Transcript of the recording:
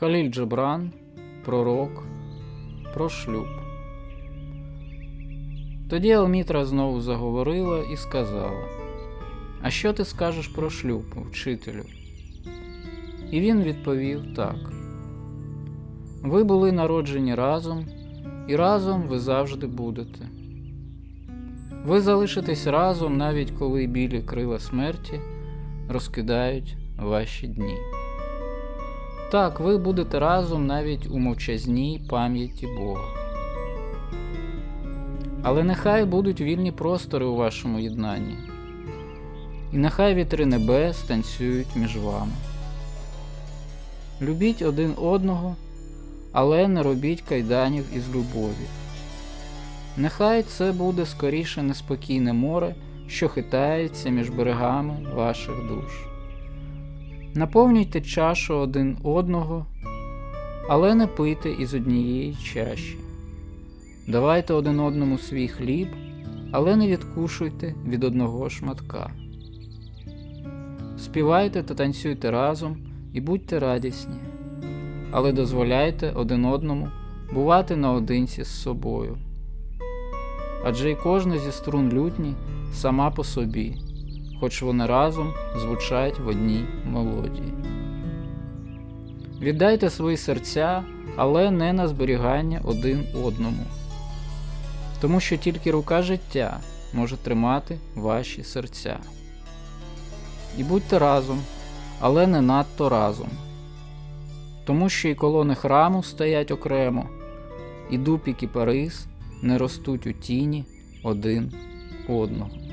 Халіль Джебран, пророк, про шлюб. Тоді Алмітра знову заговорила і сказала: А що ти скажеш про шлюб, вчителю? І він відповів так: Ви були народжені разом, і разом ви завжди будете. Ви залишитесь разом, навіть коли білі крила смерті розкидають ваші дні. Так, ви будете разом навіть у мовчазній пам'яті Бога. Але нехай будуть вільні простори у вашому єднанні, і нехай вітри небес танцюють між вами. Любіть один одного, але не робіть кайданів із любові. Нехай це буде скоріше неспокійне море, що хитається між берегами ваших душ. Наповнюйте чашу один одного, але не пийте із однієї чаші. Давайте один одному свій хліб, але не відкушуйте від одного шматка. Співайте та танцюйте разом і будьте радісні, але дозволяйте один одному бувати наодинці з собою. Адже й кожна зі струн лютні сама по собі, хоч вони разом звучать в одній мелодії. Віддайте свої серця, але не на зберігання один одному, тому що тільки рука життя може тримати ваші серця. І будьте разом, але не надто разом, тому що і колони храму стоять окремо, і дуб і кіпарис не ростуть у тіні один одного.